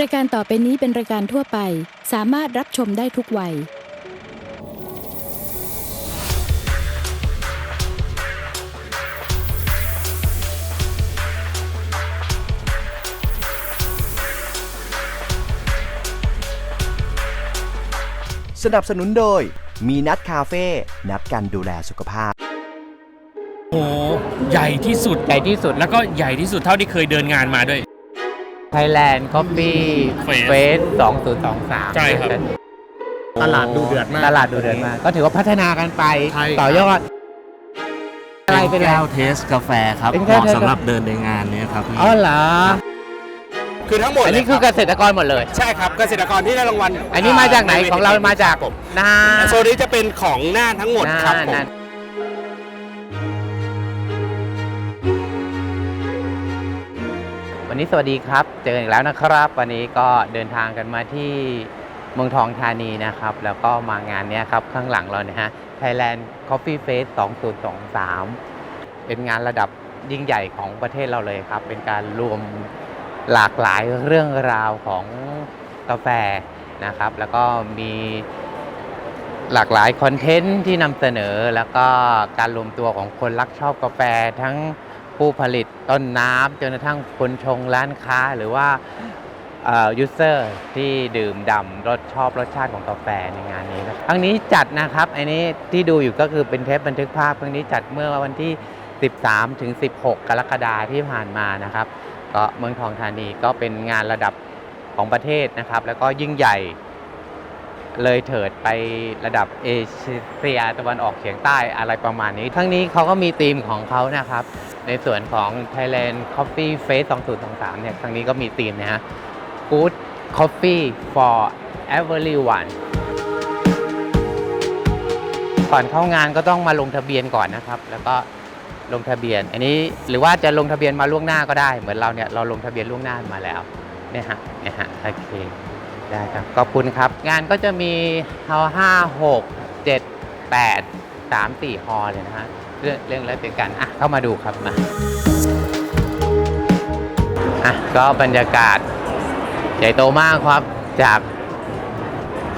รายการต่อไปนี้เป็นรายการทั่วไป สามารถรับชมได้ทุกวัย สนับสนุนโดย มีนัดคาเฟ่ นัดกันดูแลสุขภาพ โอ้โหใหญ่ที่สุด ใหญ่ที่สุด แล้วก็ใหญ่ที่สุดเท่าที่เคยเดินงานมาด้วย Thailand Coffee Face Face 2023 ใช่ครับ ตลาดดูเดือดมาก ตลาดดูเดือดมาก ก็ถือว่าพัฒนากันไป ใช่ครับ ต่อยอด อะไรเป็นอะไรแก้วเทสกาแฟครับเป็นเหแก้วมาะเทส สำหรับเดินในงานนี้ครับพี่ อ๋อเหรอ คือทั้งหมดอันนี้เลยคือรัเกบษตรกรหมดเลย ใช่ครับเกษตรกรที่ได้รางวัลอันนี้มาจากไหนของเรามาจากผมน่าโซนนี้จะเป็นของหน้าทั้งหมดครับผม น่าน วันนี้สวัสดีครับ เจอกันอีกแล้วนะครับ วันนี้ก็เดินทางกันมาที่เมืองทองธานีนะครับ แล้วก็มางานนี้ครับข้างหลังเราเนี่ยฮะ Thailand Coffee Fest 2023 เป็นงานระดับยิ่งใหญ่ของประเทศเราเลยครับ เป็นการรวมหลากหลายเรื่องราวของกาแฟนะครับ แล้วก็มีหลากหลายคอนเทนต์ที่นำเสนอ แล้วก็การรวมตัวของคนรักชอบกาแฟทั้ง ผู้ผลิตต้นน้ำจนกระทั่งคนชงร้านค้าหรือว่ายูเซอร์ที่ดื่มด่ำรสชอบรสชาติของกาแฟในงานนี้นะครั้งนี้จัดนะครับ อันนี้ที่ดูอยู่ก็คือเป็นเทปบันทึกภาพ ครั้งนี้จัดเมื่อวันที่ 13 ถึง 16 กรกฎาคมที่ผ่านมานะครับ ก็เมืองทองธานีก็เป็นงานระดับของประเทศนะครับ แล้วก็ยิ่งใหญ่ เลยเถิดไประดับเอเชียตะวันออกเฉียงใต้อะไรประมาณนี้ ทั้งนี้เขาก็มีธีมของเขานะครับ ในส่วนของ Thailand Coffee Face 2023 เนี่ยครั้งนี้ก็มีธีมนะฮะ Good Coffee for Everyone ก่อนเข้างานก็ต้องมาลงทะเบียนก่อนนะครับ แล้วก็ลงทะเบียน อันนี้หรือว่าจะลงทะเบียนมาล่วงหน้าก็ได้ เหมือนเราเนี่ยเราลงทะเบียนล่วงหน้ามาแล้วเนี่ยฮะเนี่ยฮะโอเค ได้ครับ ขอบคุณครับ งานก็จะมีเฮาห้าหกเจ็ดแปดสามสี่ฮอลเลยนะฮะ เรื่องเรื่องแล้วเป็นกัน อะ เข้ามาดูครับ มา อะ ก็บรรยากาศ ใหญ่โตมากครับ จาก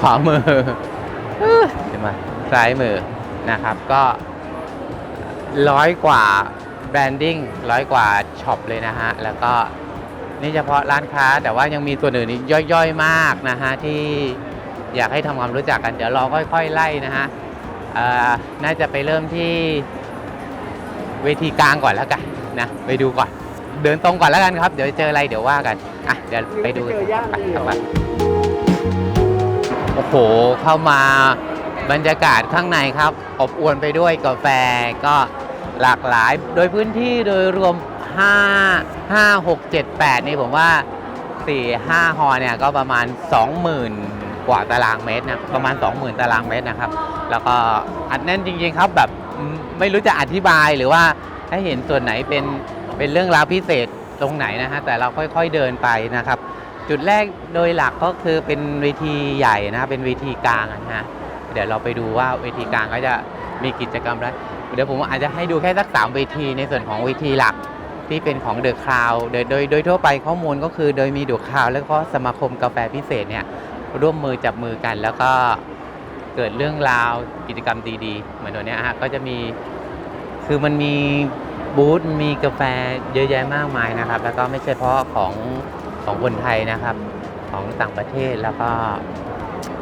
ขวามือเห็นไหมซ้ายมือนะครับ ก็ร้อยกว่าแบรนดิ้งร้อยกว่าช็อปเลยนะฮะ แล้วก็ นี่เฉพาะร้านค้าแต่ว่ายังมีตัวอื่นอีกย่อยๆมากนะฮะที่อยากให้ทำความรู้จักกัน เดี๋ยวเราค่อยๆไล่นะฮะน่าจะไปเริ่มที่เวทีกลางก่อนแล้วกันนะไปดูก่อน เดินตรงก่อนแล้วกันครับ เดี๋ยวเจออะไรเดี๋ยวว่ากันอะเดี๋ยวไปดูไปครับไปโอ้โหเข้ามาบรรยากาศข้างในครับ อบอวลไปด้วยกาแฟก็หลากหลาย โดยพื้นที่โดยรวม 5 5 6 7 8 นี่ผมว่า 4 5 ฮอเนี่ยก็ประมาณ 20,000 กว่าตารางเมตรนะประมาณ 20,000 ตารางเมตรนะครับ แล้วก็อัดแน่นจริงๆครับแบบไม่รู้จะอธิบายหรือว่าให้เห็นส่วนไหนเป็นเป็นเรื่องราวพิเศษตรงไหนนะฮะแต่เราค่อยๆเดินไปนะครับ จุดแรกโดยหลักก็คือเป็นเวทีใหญ่นะเป็นเวทีกลางนะฮะเดี๋ยวเราไปดูว่าเวทีกลางก็จะมีกิจกรรมอะไรเดี๋ยวผมอาจจะให้ดูแค่สักสามเวทีในส่วนของเวทีหลัก ที่เป็นของเดอะคลาวโดยโดยโดยทั่วไปข้อมูลก็คือโดยมีเดอะคลาวแล้วก็สมาคมกาแฟพิเศษเนี่ยร่วมมือจับมือกันแล้วก็เกิดเรื่องราวกิจกรรมดีๆ เหมือนตัวเนี้ยฮะก็จะมีคือมันมีบูธมีกาแฟเยอะแยะมากมายนะครับ แล้วก็ไม่ใช่เฉพาะของของคนไทยนะครับ ของต่างประเทศแล้วก็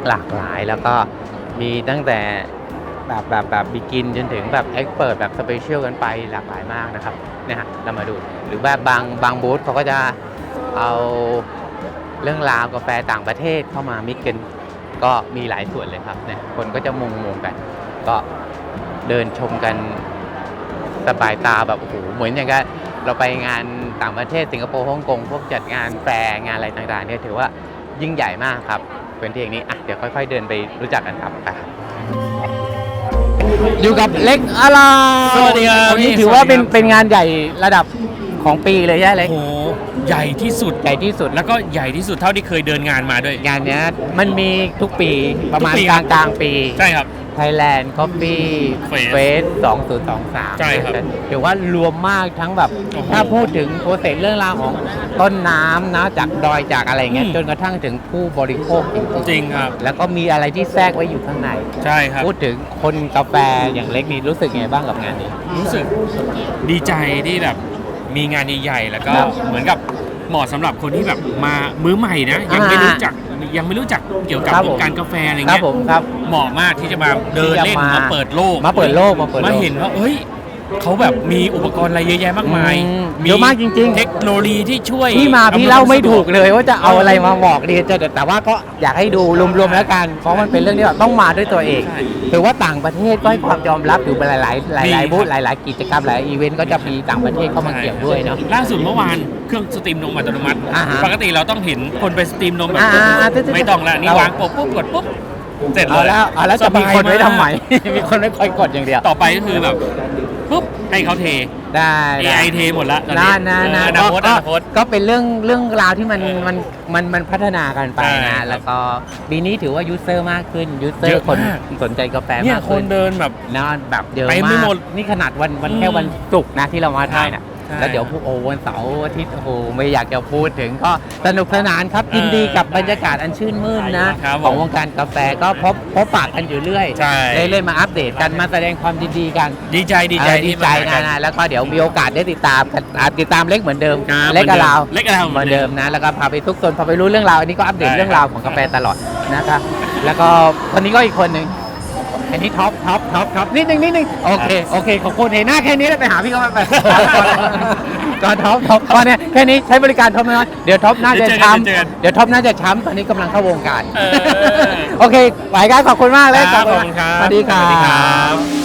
หลากหลายแล้วก็มีตั้งแต่แบบแบบแบบบิกินจนถึงแบบเอ็กเปิดแบบสเปเชียลกันไปหลากหลายมากนะครับ นี่ยฮะเรามาดู หรือแบบบางบางบูธเขาก็จะเอาเรื่องราวกาแฟต่างประเทศเข้ามามิกกันก็มีหลายส่วนเลยครับเนี่ยคนก็จะมุงมุงกัน ก็เดินชมกันสบายตาแบบโอ้โหเหมือนอย่างกับเราไปงานต่างประเทศสิงคโปร์ฮ่องกงพวกจัดงานแฟร์งานอะไรต่างๆเนี่ยถือว่ายิ่งใหญ่มากครับพื้นที่อย่างนี้อะเดี๋ยวค่อย ๆ เดินไปรู้จักกันครับไปครับ อยู่กับเล็กอาลาสวัสดีครับวันนี้พี่ถือว่าสวัสดีเป็นครับ เป็นงานใหญ่ระดับของปีเลยใช่ไหมเล็กโอ้โหใหญ่ที่สุด ใหญ่ที่สุดแล้วก็ใหญ่ที่สุดเท่าที่เคยเดินงานมาด้วย งานเนี้ยมันมีทุกปีประมาณทุกปีกครัลาบ งกลางๆปี ใช่ครับ Thailand Coffee Face Face 2023ใช่ครับถือว่ารวมมากทั้งแบบ โอ้โหถ้าพูดถึงโปรเซสเรื่องราวของต้นน้ำนะจากดอยจากอะไรเงี้ยอืม จนกระทั่งถึงผู้บริโภคจริงจริงครับ ๆแล้วก็มีอะไรที่แทรกไว้อยู่ข้างใน ใช่ครับ พูดถึงคนกาแฟอย่างเล็กนี่รู้สึกไงบ้างกับงานนี้ รู้สึกดีใจที่แบบมีงานใหญ่ๆแล้วก็ครับเหมือนกับเหมาะสำหรับคนที่แบบมามื้อใหม่นะยังไม่อ่ารู้จัก ยังไม่รู้จักเกี่ยวกับครับวผม งการกาแฟอะไรครับเงี้ยผมครับ เหมาะมากที่จะมาเดินเล่นที่จะมามาเปิดโลกมาเปิดโลกมาเปิดโลกมาเห็นว่าเอ้ย เขาแบบมีอุปกรณ์อะไรเยอะแยะมากมายอืมเยอะมากจริงๆ เทคโนโลยีที่ช่วยพี่มาพี่อำนวยเล่าไม่ควสะดวถูกเลยว่าจะเอาอะไรมาบอกดีจะแต่ว่าก็อยากให้ดูรวมๆแล้วกันเพราะมันเป็นเรื่องที่แบบต้องมาด้วยตัวเองใช่ถือว่าต่างประเทศก็ให้ความยอมรับอยู่หลายๆหลายๆหลายมีๆบูธครับหลาย ๆ กิจกรรมหลายอีเวนต์ก็จะมีต่างประเทศเข้ามาเกี่ยวด้วยเนาะ ล่าสุดเมื่อวานเครื่องสตรีมนมอัตโนมัติ อ่าฮะปกติเราต้องเห็นคนไปสตรีมนมแบบอ่าๆๆๆไม่ต้องละนี่เราวางปุ๊บปุ๊บกดปุ๊บเสร็จเลเอายแล้วเอาแล้วจะมีสบายคนไว้ทำไมากมีคนไม่ค่อยกดอย่างเดียว ต่อไปก็คือแบบ ปุ๊บให้เขาเทได้ได้ AI เทหมดละตอนน่านี้น่าน่าเอออนาคตก็อนาคตก็เป็นเรื่องเรื่องราวที่มันเออมันมันมันพัฒนากันไปใช่ครันะ บ แล้วก็ปีนี้ถือว่ายูเซอร์มากขึ้นยูเซอเยร์อะคนมาก สนใจกาแฟเนี่ยมากคขึ้นนเดินแบบ นะแบบเยอะเต็มไปมากหมดนี่ขนาดวันวันอืม แค่วันศุกร์นะที่เรามาถ่ายนะใช่แล้วเดี๋ยวพวกโอวันเสาร์อาทิตย์โอ้โหไม่อยากจะพูดถึงก็สนุกสนานครับยินดีกับบรรยากาศอันชื่นมื่นนะครับผมของวงการกาแฟก็พบพบปากกันอยู่เรื่อยใช่ เรื่อยๆมาอัปเดตกันมาแสดงความยินดีกัน ดีใจดีใจเออดีที่ใจมากันะนะแล้วก็เดี๋ยวมีโอกาสได้ติดตามกันอ่าติดตามเล็กเหมือนเดิมครับเล็กกับเราเล็กกับเราเหมือนเดิมนะแล้วก็พาไปทุกโซนพาไปรู้เรื่องราวอันนี้ก็อัปเดตได้เรื่องราวของกาแฟตลอดนะครับแล้วก็คนนี้ก็อีกคนหนึ่ง อันนี้ท็อปท็อปท็อปท็อปนิดนึงนิดนึงโอเคโอเคขอบคุณเห็นหน้าแค่นี้แล้วไปหาพี่เขาไปไปก็ท็อปท็อปก็เนี่ยแค่นี้ใช้บริการท็อปน้อยเดี๋ยวท็อปน่าจะเดี๋ยวเจอกันช้เดี๋ยวเจอกันำเดี๋ยวท็อปน่าจะช้ำตอนนี้กำลังเข้าวงการเออโอเคหลายการขอบคุณมากเลยครับขอบคุณครับสวัสดีครัสวัสดีครับบ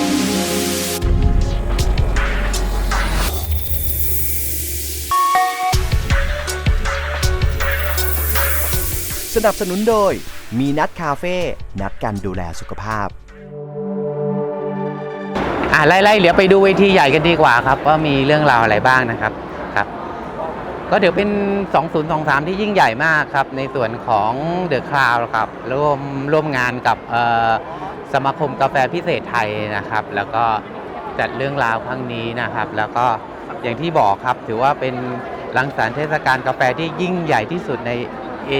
สนับสนุนโดย มีนัดคาเฟ่ นัดกันดูแลสุขภาพ อะไล่ๆเดี๋ยวไปดูเวทีใหญ่กันดีกว่าครับ ว่ามีเรื่องราวอะไรบ้างนะครับครับ ก็เดี๋ยวเป็น 2023 ที่ยิ่งใหญ่มากครับ ในส่วนของเดอะคลาวครับร่วมร่วมงานกับสมาคมกาแฟพิเศษไทยนะครับ แล้วก็จัดเรื่องราวครั้งนี้นะครับ แล้วก็อย่างที่บอกครับถือว่าเป็นรังสรรค์เทศกาลกาแฟที่ยิ่งใหญ่ที่สุดในเอ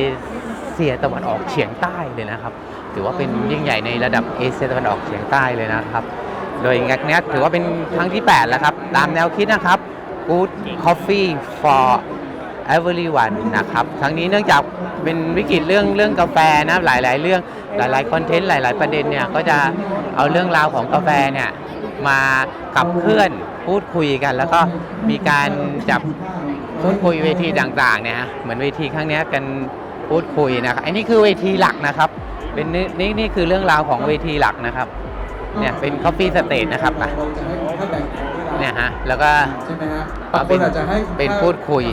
เชียตะวันออกเฉียงใต้เลยนะครับ ถือว่าเป็นยิ่งใหญ่ในระดับเอเชียตะวันออกเฉียงใต้เลยนะครับ โดยงานนี้ถือว่าเป็นครั้งที่ 8 แล้วครับ ตามแนวคิดนะครับ Good Coffee for everyone นะครับครั้งนี้เนื่องจากเป็นวิกฤตเรื่องเรื่องกาแฟนะหลาย ๆ เรื่องหลาย ๆ คอนเทนต์หลาย ๆ ประเด็นเนี่ยก็จะเอาเรื่องราวของกาแฟเนี่ยมาขับเคลื่อนพูดคุยกัน แล้วก็มีการจับพูดคุยเวทีต่างๆเนี่ยเหมือนเวทีครั้งนี้กันพูดคุยนะครับอันนี้คือเวทีหลักนะครับ เป็นนี่นี่คือเรื่องราวของเวทีหลักนะครับ เนี่ยเป็น Coffee Stage นะครับอะเนี่ยฮะแล้วก็ใช่ไหมฮะก็บางคเป็นนอาจจะให้เป็นพูดคุย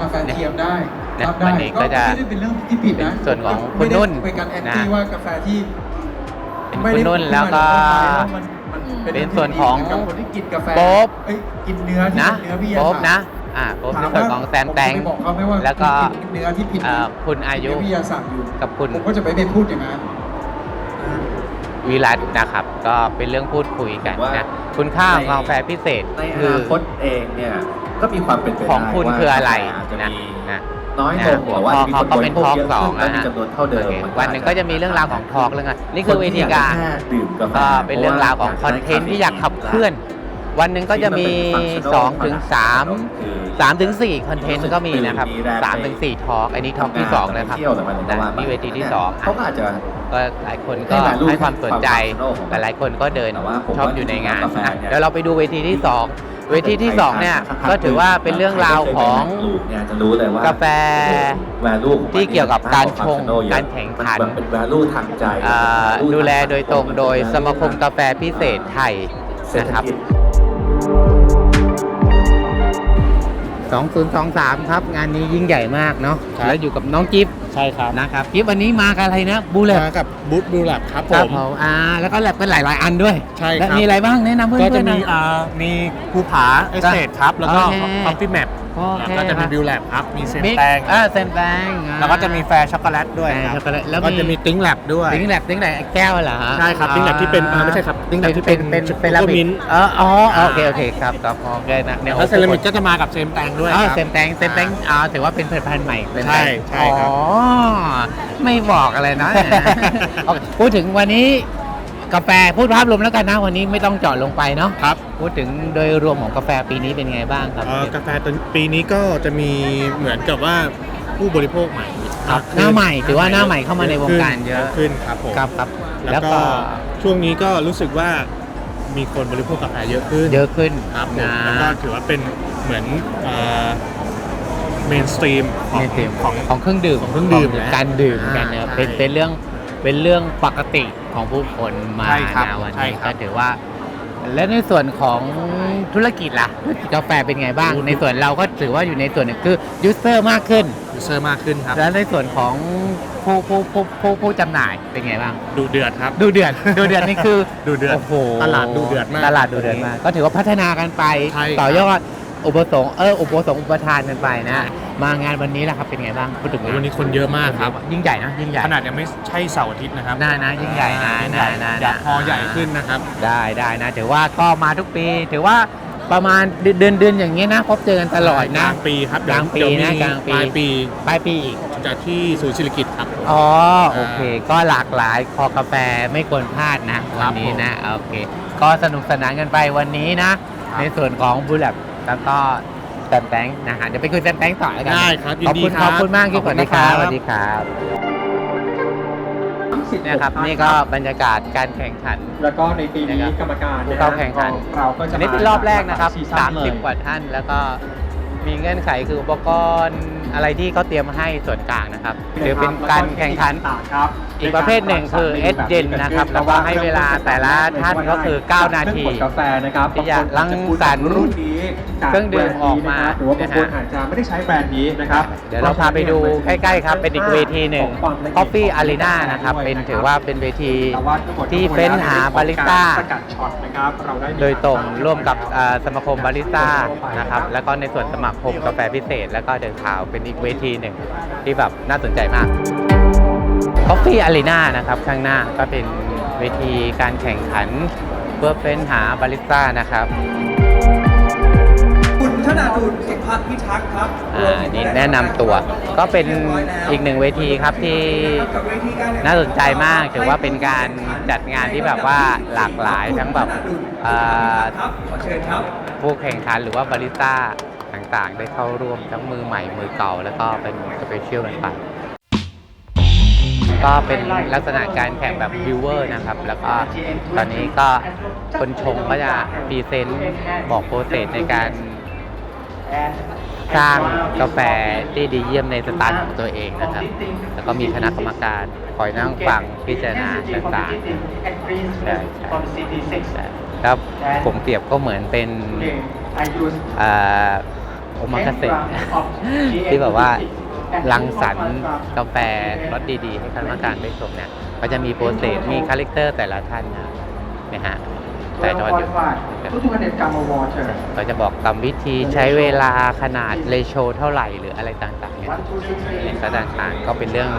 กาแฟกาแฟเทียมได้เนี่ยรับวันได้นี้ก็จะไม่ได้เป็นเรื่องที่ผิดนะเป็นส่วนของคุไม่ณได้นุ่นเป็นการแอนนะตี้ว่ากาแฟที่เป็นไม่คุณได้นุ่นแล้วก็มันมันมันเป็นส่วนของกับคนที่กินกาแฟโป๊ปเอ้ยกินเนื้อที่นะเป็นเนื้อวิทยาโป๊บศาสตร์นะอ่าโป๊บในถามส่วนว่าของแซมแตงผจะไปบอกเขาไหมว่าแล้วก็กินเนื้อที่ผิดเอ่อคุณอายุเนื้วิทยาศาสตร์อยู่กับคุณผมก็จะไม่ไปพูดอย่างนั้น วิรัตนะครับ ก็เป็นเรื่องพูดคุยกันนะ คุณค่าของกาแฟพิเศษในอคือนาคตเองเนี่ยก็มีความเป็นไปได้ของคุณว่าคืออะไราจจะนะมีนะ น้อยนะลงแต่ว่าพอมีเขาคนก็บเป็รินโภทคอล์กเยอะสองขึ้นและนะมีฮะจำนวนเท่าเดิมโอเคมัวันหนึ่งก็จะมีเรื่องราวของทอล์กเรื่องอะไรนี่คือเวทีการแค่ดื่มกาแฟก็เป็นเรื่องราวของคอนเทนต์ที่อยากขับเคลื่อน วันหนึ่งก็จะมี 2 ถึง 3 3 ถึง 4 คอนเทนต์ก็มีนะครับ 3 ถึง 4 ทอล์กอันนี้ทอล์กที่ 2 นะครับเที่ยวแต่มันก็นะว่าไปนี่เวทีที่2เขาก็อาจจะก็หลายคนก็ให้ value ให้ความสนใจความ personal ของหมันลายๆคนก็เดินแต่ว่าผมชอบว่าอยู่ในงานกาแฟอะเนี่ยเดี๋ยวเราไปดูเวทีที่ 2 เวทีที่ 2 เนี่ย ก็ถือว่าเป็นเรื่องราวของเนี่ยจะรู้เลยว่ากาแฟ value ของมันที่เกี่ยวกับการชงมกว่การแข่งขันมันเป็น value ทางใจอ่า value ดูแลทางโดยตรงโดยสมาคมกาแฟพิเศษไทยเศรษนะฐครับกิจ 2023 ครับ งานนี้ยิ่งใหญ่มากเนาะแล้วอยู่กับน้องจิ๊บใช่ครับนะครับจิ๊บวันนี้มากับอะไรนะบูเลมากับบูธบูแลบครับผครับม ผมอ่าแล้วก็แลบกันหลายๆ อันด้วยใช่ครับ และมีอะไรบ้างแนะนำเพื่อนๆก็จะมีหน่อย อ่ามีภูผาเอสเตทครับ แล้วก็โอเค คอฟฟี่แมป โอแล้วเคก็จะคมีรับบิวแลบครับ มีเซนบิ๊กแตงเออเซนแตงอ่า แล้วก็จะมีแฟร์ช็อกโกแลตด้วยแฟร์ครับช็อกโกแลตแล้วก็จะมีติ้งแลบด้วย ติ้งแลบติ้งไหนแก้วเหรอฮะใช่ครับติ้งแลบที่เป็นเออไม่ใช่ครับติ้งแลบที่เป็นเป็นช็อกโกเป็นแลตลามิมิ้นนท์เอออ๋อโอเคโอเคครับครับโอเคนะเนี่ยแล้วเซรามิกก็จะมากับเซมแตงด้วยอ๋อครับ เซมแตงเซมแตงอ๋อถือว่าเป็นผลิตภัณฑ์ใหม่เป็นใช่ใช่ครับ อ๋อไม่บอกอะไรนะ โอเคพูดถึงวันนี้ กาแฟพูดภาพรวมแล้วกันนะวันนี้ไม่ต้องเจาะลงไปเนาะครับ พูดถึงโดยรวมของกาแฟปีนี้เป็นไงบ้างครับ เอ่อกาแฟตัวปีนี้ก็จะมีเหมือนกับว่าผู้บริโภคใหม่ครับหน้าใหม่ถือว่าหน้าใหม่เข้ามาในวงการเยอะ ขึ้นครับผมครับครับแล้แล้ววก็ก็ช่วงนี้ก็รู้สึกว่ามีคนบริโภคกาแฟเยอะขึ้นเยอะขึ้นครับผมนะ แล้วก็ถือว่าเป็นเหมือนเมนสตรีมของในเต็มของ ของเครื่องดื่มของเครื่องดื่มขแล้วการดื่มกันเนี่ยอ่าเป็นใช่เป็นเรื่อง เป็นเรื่องปกติของผู้คนมาใช่ครับนะวันใช่นี้ครัก็บถือว่า และในส่วนของธุรกิจล่ะธุรกิจกาแฟเป็นไงบ้างในส่วนเราก็ถือว่าอยู่ในส่วนหนึ่งคือยูเซอร์มากขึ้น ยูเซอร์มากขึ้นครับ แล้วในส่วนของผู้ผู้ผู้ผู้ผู้จำหน่ายเป็นไงบ้าง ดูเดือดครับ ดูเดือด ดูเดือดนี่คือดูเดือดโอ้โหตลาดดูเดือดมากตลาดดูเดือดมาก ก็ถือว่าพัฒนากันไป ใช่ครับต่อยอดอุปสงค์เอออุปสงค์อุปทานกันไปนะ มางานวันนี้แหละครับเป็นไงบ้างพูดถึงโอ้วันนี้คนเยอะมากครับ ยิ่งใหญ่นะยิ่งใหญ่ ขนาดยังไม่ใช่เสาร์อาทิตย์นะครับน่านะยิ่งใหญ่นะยิ่งนะใหญ่นะอยากพอใหญ่ขึ้นนะครับ ได้ได้นะถือว่าก็มาทุกปี ถือว่าประมาณเดือนเดือนเดือนอย่างเงี้ยนะ พบเจอกันตลอดกนะลางปีครับกลางปีเดี๋ยวนะมีกลางปี ปลายปีปลายปีอีกจะที่ศูนย์ศิริกิตครับ อ๋อโอเค ก็หลากหลายคอกาแฟไม่ควรพลาดนะควัรันบนี้นะโอเค ก็สนุกสนานกันไปวันนี้นะในส่วนของบูลแลบแล้วก็ แตมแตงนะฮะเดี๋ยวไปคุยแตมแตงต่อแล้วกันได้ครับยิขอนบดีคุณคขรัอบ บคุณมากที่ขสอบวัสณดีครับนะสวัสดีครับเนี่ยครับนี่ก็บรรยากาศการแข่งขัน แล้วก็ในปีนี้นะครับกรรมการผู้เข้าแข่งขัน เราก็จะอันนี้เป็นรอบแรกนะครับ ซีซั่นเลย 30 กว่าท่าน แล้วก็มีเงื่อนไขคืออุปกรณ์อะไรที่เขาเตรียมให้ส่วนกลางนะครับถือเป็นการแข่งขันครับอีกประเภทหนึ่งคือ S Gen นะครับแล้วก็ให้เวลาแต่ละท่านก็คือ 9 นาทีซึ่งผลกาแฟนะครับที่จะรังสรรค์รุ่นนี้ จากเครื่องดื่มออกมาหรือว่าบางคนอาจจะไม่ได้ใช้แบรนด์นี้นะครับเดี๋ยวเราพาไปดูใกล้ๆครับเป็นอีกเวทีหนึ่ง Coffee Arena นะครับเป็นถือว่าเป็นเวทีที่เฟ้นหาบาริสต้า สกัดช็อตนะครับเราได้มีโดยตรงร่วมกับอ่าสมาคมบาริสต้านะครับแล้วก็ในส่วนสมาคมกาแฟพิเศษ แล้วก็เดินข่าวเป็นอีกเวทีหนึ่งที่แบบน่าสนใจมาก Coffee Arena นะครับข้างหน้าก็เป็นเวทีการแข่งขันเพื่อเฟ้นหาบาริสต้านะครับคุณธ นาดุลสุภพิทักษ์ครับอ่านี่แนะนำตัว ก็เป็นอีกหนึ่งเวทีครับที่น่าสนใจมากถือว่าเป็นการจัดงานที่แบบว่าหลากหลายทั้งแบบอ่าครับขอเชิญครับ ผู้แข่งขันหรือว่าบาริสต้าต่างๆ ได้เข้าร่วมทั้งมือใหม่มือเก่า แล้วก็เป็นสเปเชียลกันไป ก็เป็นลักษณะการแข่งแบบวิวเวอร์นะครับ แล้วก็ตอนนี้ก็คนชมก็จะพรีเซนต์บอกโปรเซสในการ สร้างกาแฟที่ดีเยี่ยมในสไตล์ของตัวเองนะครับ แล้วก็มีคณะกรรมการคอยนั่งฟังพิจารณาต่างๆใช่ใช่ใช่ครับผมเปรียบก็เหมือนเป็นอ่าโอมากาเสะที่แบบว่ารังสรรค์กาแฟรสดีๆ ให้คณะกรรมการได้ชมเนี่ย ก็จะมีโปรเซสมีคาแรคเตอร์แต่ละท่านนะนะฮะ แต่จออยู่200กรัมวอเตอร์ก็จะบอกกรรมวิธีใช้เวลาขนาดเลโชเท่าไหร่หรืออะไรต่างๆเนี่ยเนี่ยก็ต่างๆก็เป็นเรื่อง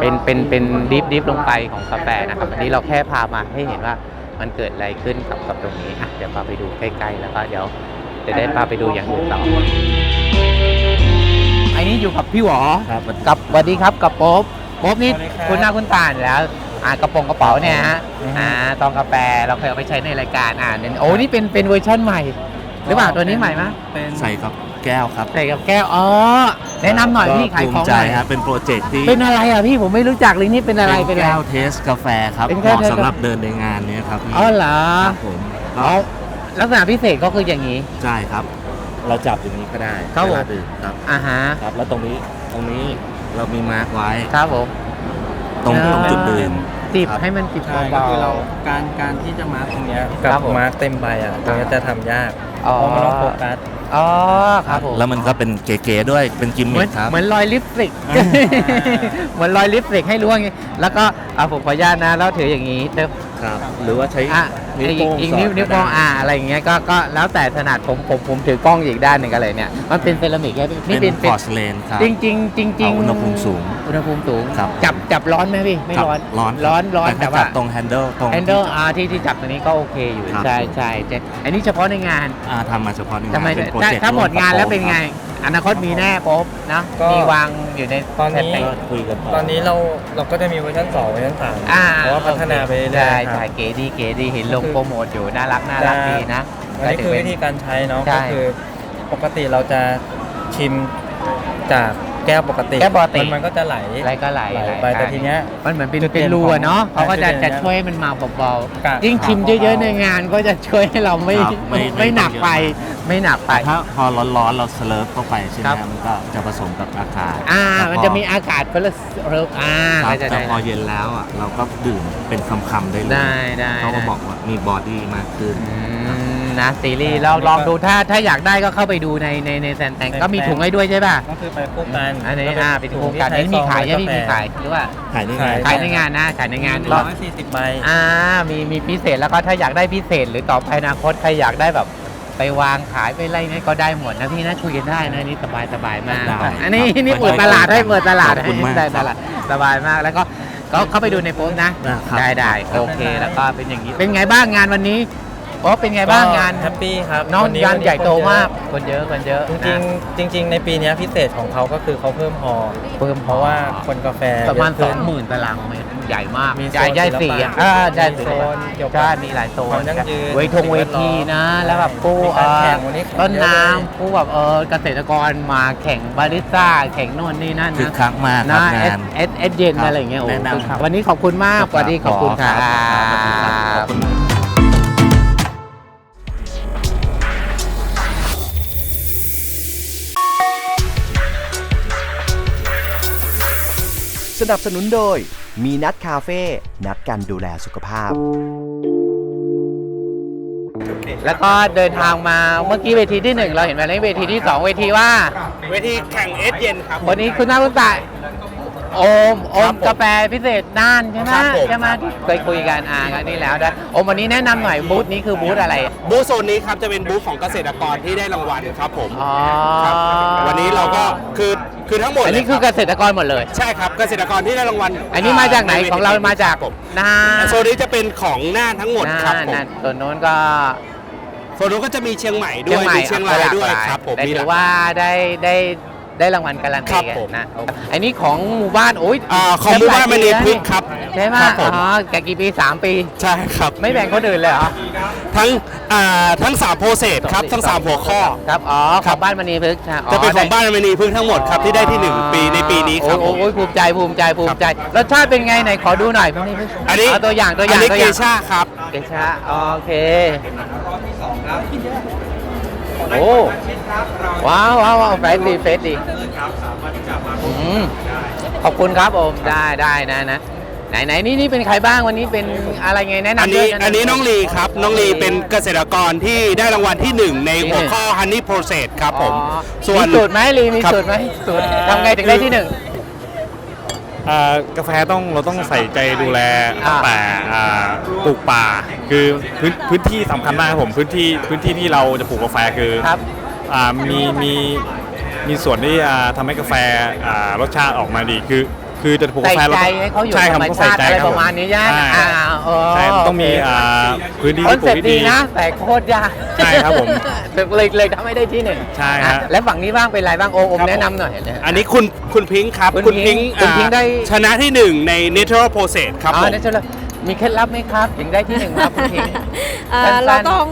เป็นเป็นเป็นดิฟดิฟลงไปของกาแฟนะครับอันนี้เราแค่พามาให้เห็นว่ามันเกิดอะไรขึ้นกับกับตรงนี้อะเดี๋ยวพาไปดูใกล้ๆแล้วก็เดี๋ยวจะได้พาไปดูอย่างอื่นต่อไอันนี้อยู่กับพี่หวอครับกับสวัสดีครับกับโป๊บโป๊บนี่คุณหน้าคุณตาแล้ว อ่ากระโปรงกระเป๋าเนี่ยฮะอ่าซองกาแฟเราเคยเอาไปใช้ในรายการอ่าเนี่ยโอ้นี่เป็นเป็นเวอร์ชั่นใหม่ หรือเปล่าตัวนี้ใหม่ไหมใส่กับแก้วครับใส่กับแก้วอ๋อแนะนำหน่อยพี่ขายของภูมิใจหน่อยครับเป็นโปรเจกต์ที่เป็นอะไรอะพี่ผมไม่รู้จักเลยนี่เป็นอะไรเป็เป็นนอะไรแก้วเทสกาแฟครับเป็นเหแก้วมาะเทสสำหรับเดินในงานเนี้ยครับพี่อ๋อเหรอครับผมก็อ๋อลักษณะพิเศษก็คืออย่างนี้ใช่ครับ เราจับอย่างนี้ก็ได้ครับเวลาผมดื่มครับอ่าฮะครับแล้วตรงนี้ตรงนี้เรามีมาร์กไว้ครับผม ตรงเออตรงจุดดื่มจิบครับให้มันจิบใช่ก็เบา คือเราการการที่จะมาร์คตรงเนี้ยครักับบผมมาร์คเต็มใบอะตรงเนี้ยจะทำยากอ๋อเพราะมันต้องโฟกัสอ๋อครับผม แล้วมันก็เป็นเก๋ๆด้วยเป็นกิมเหมิมือนคครับ เหมือนรอยลิปสติก อ่า เหมือนรอยลิปสติกให้รู้ว่าไง แล้วก็อะผมขออนุญาตนะ แล้วถืออย่างนี้เติม ครับหรือว่าใช้อะนิ้วอีโป้กงอีกสอดนิ้วนิ้วโป้งก็ได้อ่าอะไรอย่างเงี้ยก็ก็แล้วแต่ถนัดผมผมผมถือกล้องอีกด้านหนึ่งก็เลยเนี่ยมันเป็นเซรามิกใช่ไหมนี่เป็เป็นนพเป็นอร์สเลนครับจริงจริงๆจริงจริงเอาอุณหภูมิสูง อุณหภูมิสูงครับ จับจับร้อนไหมพี่ไม่คบร้อนร้อนร้อนร้อนแต่แต่ถ้าว่าจับตรงแฮนเดิลตรงแฮนเดิลอาที่ที่จับตรงนี้ก็โอเคอยู่ครับ ใช่ใช่ใช่อันนี้เฉพาะในงานอ่าทำมาเฉพาะในงานทำไมเป็นโปรถ้าเจกต์ถ้าหมดงานแล้วเป็นไงร่วมกับ อนาคตมีแน่ป๊บนะก็มีวางอยู่ในตอนนี้ แผ่ก็คุยกันตอนนี้เราเราก็จะมีเวอร์ชัน2เวอร์ชัน3อ่าเพราะว่าพัฒนาไปเรื่อยใช่ๆคใช่รับ เก๋ดีเก๋ดีเห็นลงโปรโมทอยู่น่ารักน่ารักดีนะอันนี้คือวิธีการใช้เนาะใช่ก็คือปกติเราจะชิมจาก แก้วปกติแก้วปกติ มันมันก็จะไหลไหลก็ไหลไหลไหลไปแต่ทีเนี้ย มันเหมือนเป็นจุดเด่เป็นนรูอะของเนาะเขาก็จะจุดเด่นจะช่วยให้มันมาเบากะๆยิ่งชิมเยอะๆในงานก็จะช่วยให้เราไม่ครับไม่ไม่ไม่หนักต้องเยอะไปไม่หนักไป แต่ถ้าพอร้อนๆ เราสเลิฟเข้าไปใช่ไหมครับมันก็จะผสมกับอากาศอ่า แล้วมันพอจะมีอากาศเพื่อเริอ่าครับก็จะแต่ได้พอเย็นแล้วอะเราก็ดื่มเป็นคำๆได้เลยได้ได้เขาก็ได้บอกว่ามีบอดี้มากขึ้น อืม นะซีรีส์เราลองดูถ้าถ้าอยากได้ก็เข้าไปดูในในในแซนแตงก็มีถุงให้ด้วยใช่ป่ะก็คือไปคู่กันอันนี้ก็อ่าเป็นโครงการนี้มีขายใช่ไหมมีขายหรือว่าขายในงานขายในงานนะขายในงานร้อยสี่สิบใบอ่ามีมีพิเศษแล้วก็ถ้าอยากได้พิเศษ หรือต่อไปอนาคตใครอยากได้แบบไปวางขายไปอะไรนี่ก็ได้หมดนะพี่นะคุยกันได้นะนี่สบายสบายมากได้อันนี้นี่เปิดตลาดให้เปิดตลาดขอบให้คุณมากได้ตลาดสบายมากแล้วก็ก็เข้าไปดูในโพสต์นะอ่าครับได้ได้โอเค แล้วก็เป็นอย่างนี้ เป็นไงบ้างงานวันนี้ โอ้เป็นไงบ้างงานแฮปปี้ครับน้องวังานใหญ่โตคนเยอะมาก คนเยอะคนเยอะจริงๆจริง ๆ ในปีเนี้ยพิเศษของเขาก็คือเขาเพิ่มฮอลล์เพิ่ม เพราะว่าคนกาแฟประมาณเยสอะองขึ้นหมื่นตารางเมตรใหญ่มากมีโซนใหญ่ใหญ่สี่ศิลอะปะอ่าใช่มีศิลโซปะนเกี่ยวกับใช่มีหลายโซควานมยั่งยืนเวทงเวทีนะแล้วแบบผู้มีการแข่งเอ่อวันนี้แข่งต้นเยอะเลย น้ำผู้แบบเออเกษตรกรมาแข่งบาริสต้าแข่งโน่นนี่นั่นคึกนะคักมากคนะรับเอสงานเอสเอสเย็นครับอะไรอย่างเงี้ยโอ้แนะนำคึกคักวันนี้ขอบคุณมากสวัสดีขอบคุณครับครับสวัสดีครับ สนับสนุนโดย มีนัดคาเฟ่นัดกันดูแลสุขภาพ แล้วก็เดินทางมาเมื่อกี้เวทีที่หนึ่งเราเห็นไหมแล้วเวทีที่สองเวทีว่า เวทีแข่งเอสเย็นครับวันนี้คุณน้าคุณตาย โอมโอมกาแฟพิเศษน่านใช่ไหมครับผม ใช่ไหมที่เคยคุยกันอ่ากันนี่แล้วนะโอมวันนี้แนะนำหน่อยบูธนี้คือบูธอะไรบูธโซนนี้ครับจะเป็นบูธของเกษตรกรที่ได้รางวัลครับผมอ๋อครับวันนี้เราก็คือคือทั้งหมดอันนี้คือลเกยรับษตรกรหมดเลย ใช่ครับเกษตรกรที่ได้รางวัลอันนี้มาจากไหนของเรามาจากน่านโซนนี้จะเป็นของน่านทั้งหมดครับน่านผมน่านส่วนโน้นก็โซนนู้นก็จะมีเชียงใหม่ด้เชียวงยใหม่มีเชียงรายด้วยครับผมแต่มีถืหลอกว่าได้ได้ ได้รางวัลการันครัตีบผม นะอันนี้ของหมู่บ้านโอ้ยอ่าของหมู่บ้านมณีพฤกษ์ครับใช่ไหมครับผมอ๋อแกกี่ปีสามปี ใช่ครับ ไม่แบ่งคนอื่นเลยเหรอ ทั้งอ่าทั้งสามโปรเซสครับ ทั้งสามหัวข้อ ครับอ๋อคขรัอบ งบ้านมณีพฤกษ์จะเป็นของบ้านมณีพฤกษ์ทั้งหมดครับ ที่ได้ที่หนึ่งปีในปีนี้ครับ โอ้โหโอ้ยภูมิใจภูมิใจภูมิใจรสชาติเป็นไงไหนขอดูหน่อยมณีพฤกษ์อันนี้เาตัวอย่างตัวออัย่านงนี้ตัวเกอย่าง ชาครับ เกชาโอเคโอ้ว้าวว้าวว้าวเฟสดีเฟสดีอืมขอบคุณครับผมได้ได้นะนะไหนไหนนี่นี่เป็นใครบ้างวันนี้เป็นอะไรไงแนะนำอันด้นี้วยะอันนี้น้องลีครับน้องลีเป็นเกษตรกรที่ได้รางวัลที่หนึ่งในหัวข้อ Honey Process ครับผม อ๋อส่วน มีสูตรไหมลีมีครับสูตรไหมสูตรทำไงถึงได้ที่หนึ่ง อ่ากาแฟต้องเราต้องใส่ใจดูแลอ่าตั้งแต่อ่าปลูกป่า คือพื้นพื้นที่สำคัญมากครับผมพื้นที่พื้นที่ที่เราจะปลูกกาแฟคือครับอ่ามีมีมีส่วนที่อ่าทำให้กาแฟอ่ารสชาติออกมาดีคือ คือจะปลูกใส่กาแฟใจรให้เขาอยู่ใช่ธครบรมต้องชาใส่ติใจอะไรคบประมาณนี้ย่าใช่อ่าเออใช่ต้องมีอ่าพื้นที่คอนเซ็ปที่ต์ปลูดีกที่นะ แต่โคตรยากใช่ครับผมเลยเลยทำให้ได้ที่หนึ่งใช่ฮะ อะและฝั่งนี้บ้างเป็นไรบ้างโอมครับแนะนำหน่อยนะฮะอันนี้คุณคุณพิงค์ครับคุณพิงค์คุณพิงค์อ่าได้ ชนะที่หนึ่งใน Natural Process ครับอ๋ผอม นั่นใช่เลยมีเคล็ดลับไหมครับ ถึงได้ที่หนึ่งครับคุณพิงค์เอ่อสั้นๆเราต้อง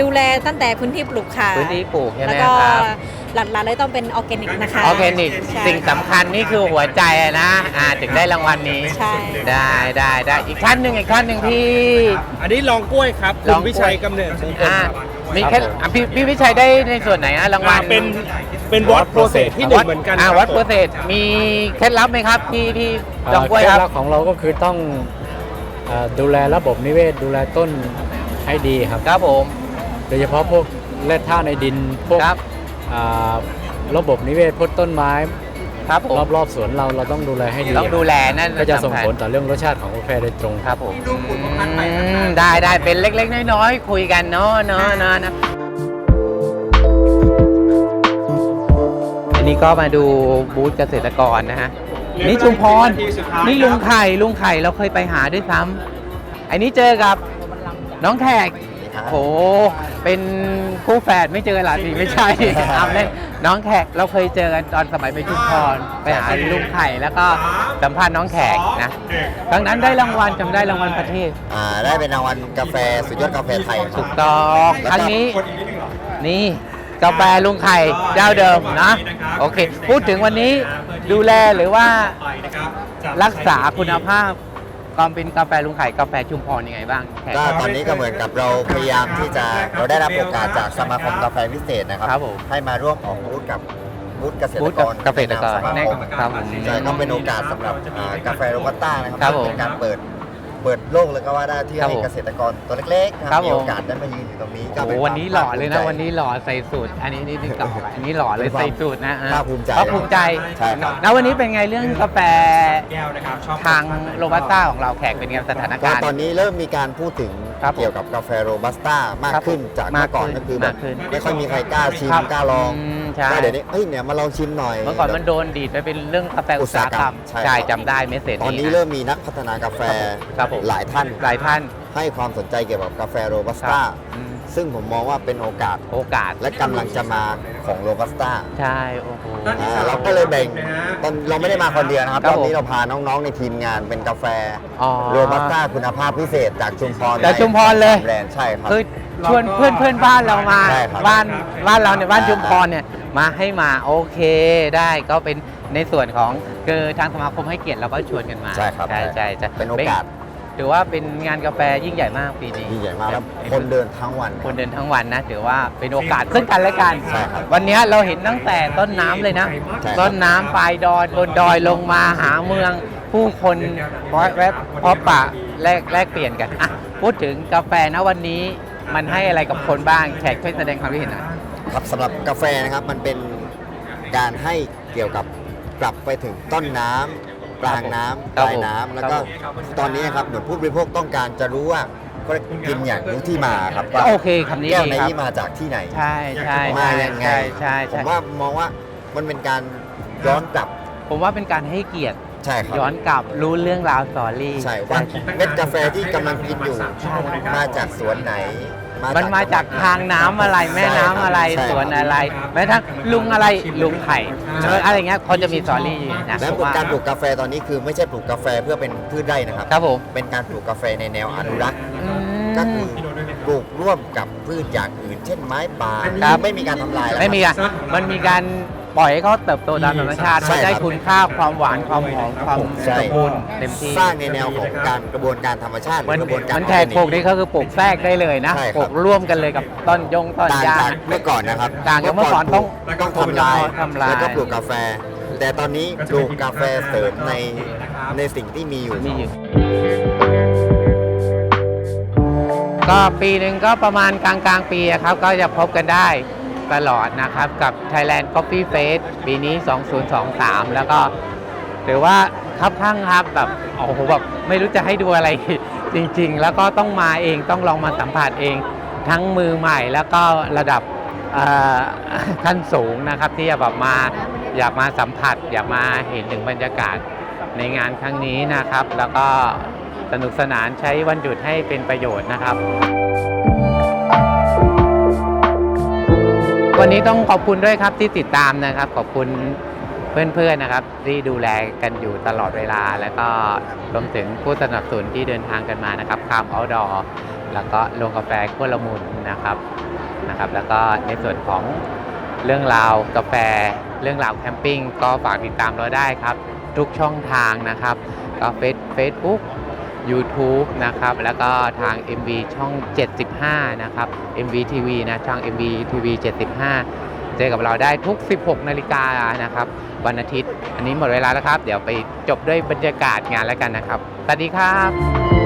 ดูแลตั้งแต่พื้นที่ปลูกค่ะพื้นที่ปลูกใช่ไหมแล้วก็ครับหลักๆเลยต้องเป็นออร์แกนิกนะคะ ออร์แกนิกใช่สิ่งสำคัญนี่คือหัวใจนะอ่าถึงได้รางวัลนี้ ใช่ ได้ได้ได้อีกท่านหนึ่งอีกท่านหนึ่งที่ อันนี้ลองกล้วยครับลคุองณกล้วย วิชัยกำเนิดมงคลอ่าครับมีเคล็ดอะพี่พี่วิชัยได้ในส่วนไหนนะรางวัอ่าล เป็นเป็นวอตโปรเซสที่หนึ่งเหมือนกันอ่าครับวัดผมเปอร์เซ็นต์มีเคล็ดลับไหมครับที่ที่ดอกกล้วยเคคล็รัดบลับของเราก็คือต้องเอ่อดูแลระบบนิเวศ ดูแลต้นให้ดีครับ ครับผม โดยเฉพาะพวกแร่ธาตุในดินพวกครับอ่าระบบนิเวศพวกต้นไม้ครับผมรอบๆสวนเราเราต้องดูแลให้ดีต้องดูแลนั่นก็จะส่งสำคัญผลต่อเรื่องรสชาติของกาแฟโดยตรงครับผมอืมได้ได้เป็นเล็ก ๆ น้อยๆคุยกันเนาะเนาะเนาะนะอันนี้ก็มาดูบูธเกษตรกรนะฮะนี่ชุมพรนี่ลุงไข่ลุงไข่เราเคยไปหาด้วยซ้ำอันนี้เจอกับน้องแขก โห เป็นคู่แฝดไม่เจอหลานสิไม่ใช่เอาเล่นน้องแขกเราเคยเจอกันตอนสมัยไปชุมพรไปหาลุงไข่แล้วก็สัมภาษณ์น้องแขกนะครั้งนั้นได้รางวัลจำได้รางวัลประเทศอ่าได้เป็นรางวัลกาแฟสุดยอดกาแฟไทยครัถูบกต้องครั้งนี้นี่กาแฟลุงไข่เจ้าเดิมนะโอเค พูดถึงวันนี้ดูแลหรือว่ารักษาคุณภาพ ความเป็นกาแฟลุงไข่กาแฟชุมพรยังไงบ้างแขก ก็ตอนนี้ก็เหมือนกับเราพยายามที่จะเราได้รับโอกาสจากสมาคมกาแฟพิเศษนะครับ ครับผมให้มาร่วมออกบูธกับบูธเกษตบูรธกรเกษตรกรในนามสมาคมครับผม ใช่ก็เป็นโอกาสสำหรับอ่ากาแฟโรบัสต้านะครับครับผม เป็นการเปิด เปิดโลกเลยก็ว่าได้ที่ครับให้ผมเกษตรกรตัวเล็กๆนะครับผมมีโอกาสได้มายืนอยู่ตรงนี้ก็โอ้เป็นโหวันนี้หล่อเลยนะภาคภูมิใจวันนี้หล่อใส่สูตร อันนี้นี่นี่กับอันนี้หล่อเลยใส่สูตรนะอ่ภาคภูมิใจภาคภูมิใจใช่ครับ แล้ววันนี้เป็นไงเรื่องกาแฟแก้วนะครับชอบทางโรบัสต้าของเราแขกเป็นไงสถานก็การณ์ ตอนนี้เริ่มมีการพูดถึงครับผมเกี่ยวกับกาแฟโรบัสต้ามากครับผมขึ้นจากเมื่อก่อนมากขึ้นก็คือแบบมากขึ้นไม่ค่อยมีใครกล้าชิมครับกล้าลอง อืมใช่ก็เดี๋ยวนี้เฮ้ยเนี่ยมาลองชิมหน่อย เมื่อก่อนมันโดนดีดไปเป็นเรื่องกาแฟอุตสาหกรรม อุตสาหกรรมใช่ใช่ครับ จำได้เมสเซจตอนนี้ะเริ่มมีนักพัฒนากาแฟครับผมหลายท่าน หลายท่านให้ความสนใจเกี่ยวกับกาแฟโรบัสต้า อืมซึ่งผมมองว่าเป็นโอกาสโอกาสและกำลังจะมาของโรบัสต้าใช่โอ้โหเราก็เลยแบ่งตอนเราไม่ได้มาคนเดียวนะครับครัรบอบนี้ผมเราพาน้องๆในทีมงานเป็นกาแฟ อ๋อ โรบัสต้าคุณภาพพิเศษจากชุมพรจากชุมพรเลย แบรนด์ใช่ครับ คือ ชวนเพื่อนเพื่อนบ้านเรามาใช่ครับบ้านบ้านเราเนี่ยบ้านอ่าชุมพรเนี่ยมาให้มาโอเคได้ก็เป็นในส่วนของคือทางสมาคมให้เกียรติเราก็ชวนกันมาใช่ครับใช่ใช่ใช่เป็นโอกาส ถือว่าเป็นงานกาแฟยิ่งใหญ่มากปีนี้ยิ่งใหญ่มากครับคนเดินทั้งวัน คนเดินทั้งวันนะถือว่าเป็นโอกาสซึ่งกันและกัน ใช่ครับวันนี้เราเห็นตั้งแต่ต้นน้ำเลยนะ ใช่ครับ ต้นน้ำปลายดอยบนดอยลงมาหาเมือง ผู้คนแวะพบปะแลกแลกเปลี่ยนกันอะพูดถึงกาแฟนะวันนี้ มันให้อะไรกับคนบ้างแขกช่วยแสดงความคิดเห็นหน่อย ครับสำหรับกาแฟนะครับมันเป็นการให้เกี่ยวกับกลับไปถึงต้นน้ำกลางน้ำครัปบลายผมน้ำแล้วก็ครับผมตอนนี้นะครับเหมือนผู้บริโภคต้องการจะรู้ว่าเขากินอย่างรู้ที่มาครับว่าโอเคคำนี้แก้วดีในครับนี้มาจากที่ไหน ใช่ใช่มาใช่ยังไง ใช่ใช่ผใช่มว่ามองว่ามันเป็นการย้อนกลับผมว่าเป็นการให้เกียรติใช่ครับย้อนกลับรู้เรื่องราวสอรี่ ใช่ว่าเม็ดกาแฟที่กำลังกินอยู่ มาจากสวนไหน มันมาจากทางน้ำอะไรแม่น้ำอะไรใช่สวนอะไร แม้ทั้งลุงอะไรลุงไข่อะไรเงี้ยเขาจะมีสอรี่อยู่นะและผมว่าการปลูกกาแฟตอนนี้คือไม่ใช่ปลูกกาแฟเพื่อเป็นพืชไร่นะครับ ครับผมเป็นการปลูกกาแฟในแนวอนุรักษ์อืมก็คือปลูกร่วมกับพืชอย่างอื่น เช่นไม้ป่าครับ ไม่มีการทำลายแล้วไม่มีครับอะมันมีการ ปล่อยให้เขาเติบโตตามธรรมชาติใช่เขาได้ครับ คุณค่าความหวานความหอมความใช่สมบูรณ์เต็มที่ สร้างในแนวของการกระบวนการธรรมชาติหมัรือกระบวนการ มันแขกปลูกนี่เขาคือปลูกแทรกได้เลยนะใช่ครับ ปลูกร่วมกันเลยกับต้นยงต้นต่างยา จากเมื่อก่อนนะครับต่างจากเมื่อก่อนต้องต้องทำลายทำลายแล้วก็ปลูกกาแฟ แต่ตอนนี้ปลูกกาแฟเสริมในในสิ่งที่มีอยู่ มีอยู่ ก็ปีหนึ่งก็ประมาณกลางกลางๆปีอะครับ ก็จะพบกันได้ ตลอดนะครับ กับ Thailand Coffee Fest ปีนี้ 2023 แล้วก็ถือว่าครับข้างครับแบบโอ้โหแบบไม่รู้จะให้ดูอะไร จริง ๆ แล้วก็ต้องมาเองต้องลองมาสัมผัสเอง ทั้งมือใหม่แล้วก็ระดับเอ่อขั้นสูงนะครับที่จะแบบมาอยากมาสัมผัส อยากมาเห็นถึงบรรยากาศในงานครั้งนี้นะครับ แล้วก็สนุกสนานใช้วันหยุดให้เป็นประโยชน์นะครับ วันนี้ต้องขอบคุณด้วยครับที่ติดตามนะครับ ขอบคุณเพื่อนๆนะครับ ที่ดูแลกันอยู่ตลอดเวลา แล้วก็รวมถึงผู้สนับสนุนที่เดินทางกันมานะครับคามเอาดอแล้วก็โรงกาแฟขั้วละมุนนะครับนะครับ แล้วก็ในส่วนของเรื่องราวกาแฟ เรื่องราวแคมปิ้งก็ฝากติดตามเราได้ครับ ทุกช่องทางนะครับก็เฟซเฟซบุ๊ก YouTube นะครับ แล้วก็ทาง MV ช่อง 75 นะครับ MV TV นะ ช่อง MV TV 75 เจอกับเราได้ทุก 16 นาฬิกานะครับ วันอาทิตย์ อันนี้หมดเวลาแล้วครับ เดี๋ยวไปจบด้วยบรรยากาศงานแล้วกันนะครับ สวัสดีครับ